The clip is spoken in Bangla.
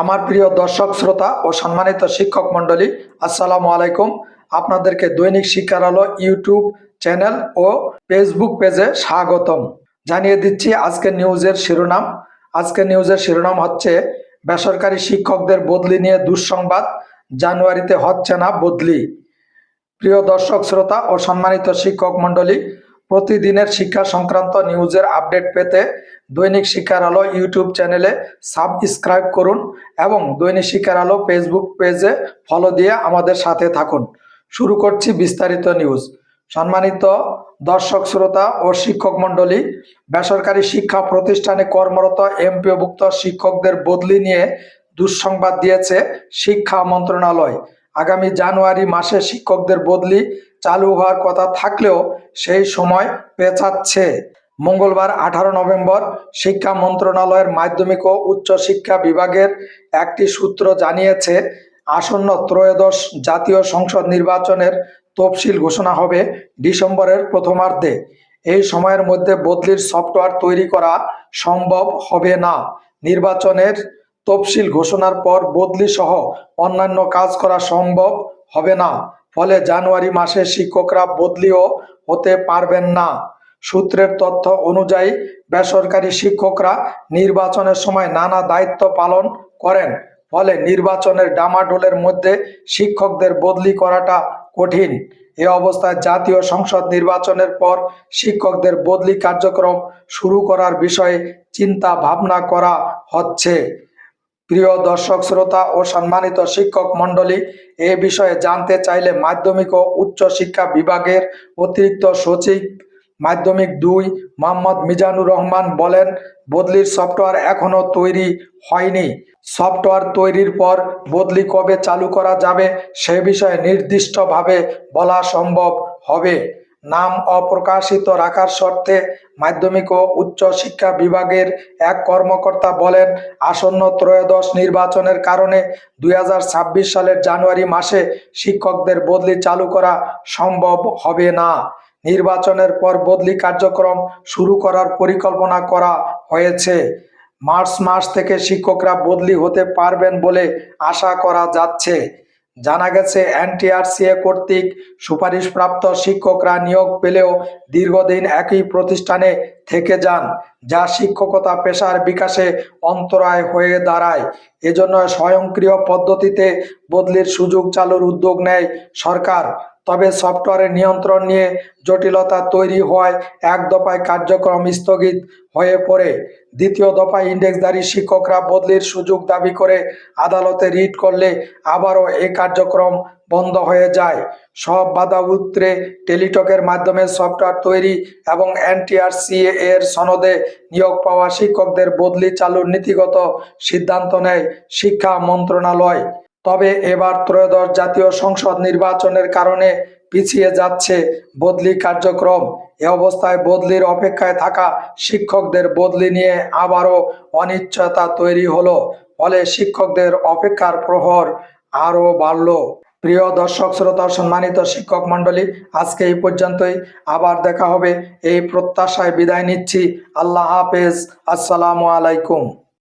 আমার প্রিয় দর্শক, শ্রোতা ও সম্মানিত শিক্ষক মণ্ডলী, আসসালামু আলাইকুম। আপনাদেরকে দৈনিক শিক্ষার আলো ইউটিউব চ্যানেল ও ফেসবুক পেজে স্বাগতম। জানিয়ে দিচ্ছি আজকের নিউজের শিরোনাম। আজকের নিউজের শিরোনাম হচ্ছে, বেসরকারি শিক্ষকদের বদলি নিয়ে দুঃসংবাদ, জানুয়ারিতে হচ্ছে না বদলি। প্রিয় দর্শক, শ্রোতা ও সম্মানিত শিক্ষক মণ্ডলী প্রতিদিনের শিক্ষা সংক্রান্ত নিউজের আপডেট পেতে দৈনিক শিক্ষার আলো ইউটিউব চ্যানেলে সাবস্ক্রাইব করুন এবং দৈনিক শিক্ষার আলো ফেসবুক পেজে ফলো দিয়ে আমাদের সাথে থাকুন। শুরু করছি বিস্তারিত নিউজ। সম্মানিত দর্শক, শ্রোতা ও শিক্ষক মণ্ডলী, বেসরকারি শিক্ষা প্রতিষ্ঠানে কর্মরত এমপিওভুক্ত শিক্ষকদের বদলি নিয়ে দুঃসংবাদ দিয়েছে শিক্ষা মন্ত্রণালয়। আগামী জানুয়ারি মাসে শিক্ষকদের বদলি চালু হওয়ার কথা থাকলেও সেই সময় পেঁচাচ্ছে। মঙ্গলবার আঠারো নভেম্বর শিক্ষা মন্ত্রণালয়ের মাধ্যমিক ও উচ্চ শিক্ষা বিভাগের একটি সূত্র জানিয়েছে, আসন্ন ত্রয়োদশ জাতীয় সংসদ নির্বাচনের তফসিল ঘোষণা হবে ডিসেম্বরের প্রথমার্ধে। এই সময়ের মধ্যে বদলির সফটওয়্যার তৈরি করা সম্ভব হবে না। নির্বাচনের তফসিল ঘোষণার পর বদলি সহ অন্যান্য কাজ করা সম্ভব হবে না। ফলে জানুয়ারি মাসে শিক্ষকরা বদলিও হতে পারবেন না। সূত্রের তথ্য অনুযায়ী বেসরকারি শিক্ষকরা নির্বাচনের সময় নানা দায়িত্ব পালন করেন, ফলে নির্বাচনের ডামাডোলের মধ্যে শিক্ষকদের বদলি করাটা কঠিন। এ অবস্থায় জাতীয় সংসদ নির্বাচনের পর শিক্ষকদের বদলি কার্যক্রম শুরু করার বিষয়ে চিন্তা ভাবনা করা হচ্ছে। প্রিয় দর্শক, শ্রোতা ও সম্মানিত শিক্ষক মণ্ডলী, এ বিষয়ে জানতে চাইলে মাধ্যমিক ও উচ্চ শিক্ষা বিভাগের অতিরিক্ত সচিব মাধ্যমিক দুই মোহাম্মদ মিজানুর রহমান বলেন, বদলির সফটওয়্যার এখনও তৈরি হয়নি। সফটওয়্যার তৈরির পর বদলি কবে চালু করা যাবে সে বিষয়ে নির্দিষ্টভাবে বলা সম্ভব হবে। নাম অপ্রকাশিত রাখার শর্তে মাধ্যমিক ও উচ্চ শিক্ষা বিভাগের এক কর্মকর্তা বলেন, আসন্ন ত্রয়োদশ নির্বাচনের কারণে দু হাজার ছাব্বিশ সালের জানুয়ারি মাসে শিক্ষকদের বদলি চালু করা সম্ভব হবে না। নির্বাচনের পর বদলি কার্যক্রম শুরু করার পরিকল্পনা করা হয়েছে। মার্চ মাস থেকে শিক্ষকরা বদলি হতে পারবেন বলে আশা করা যাচ্ছে। জানা গেছে, এনটিআরসিএ কর্তৃক সুপারিশপ্রাপ্ত শিক্ষকরা নিয়োগ পেলেও দীর্ঘদিন একই প্রতিষ্ঠানে থেকে যান, যা শিক্ষকতা পেশার বিকাশে অন্তরায় হয়ে দাঁড়ায়। এজন্য স্বয়ংক্রিয় পদ্ধতিতে বদলির সুযোগ চালুর উদ্যোগ নেয় সরকার। তবে সফটওয়্যারের নিয়ন্ত্রণ নিয়ে জটিলতা তৈরি হওয়ায় এক দফায় কার্যক্রম স্থগিত হয়ে পড়ে। দ্বিতীয় দফায় ইন্ডেক্সধারী শিক্ষকরা বদলির সুযোগ দাবি করে আদালতে রিট করলে আবারও এই কার্যক্রম বন্ধ হয়ে যায়। সব বাধা উত্তরে টেলিটকের মাধ্যমে সফটওয়্যার তৈরি এবং এনটিআরসিএ এর সনদে নিয়োগ পাওয়া শিক্ষকদের বদলি চালুর নীতিগত সিদ্ধান্ত নেয় শিক্ষা মন্ত্রণালয়। তবে এবার ত্রয়োদশ জাতীয় সংসদ নির্বাচনের কারণে পিছিয়ে যাচ্ছে বদলি কার্যক্রম। এ অবস্থায় বদলির অপেক্ষায় থাকা শিক্ষকদের বদলি নিয়ে আবারও অনিশ্চয়তা তৈরি হলো। ফলে শিক্ষকদের অপেক্ষার প্রহর আরও বাড়ল। প্রিয় দর্শক, শ্রোতা, সম্মানিত শিক্ষক মণ্ডলী, আজকে এই পর্যন্তই। আবার দেখা হবে। এই প্রত্যাশায় বিদায় নিচ্ছি। আল্লাহ হাফেজ। আসসালামু আলাইকুম।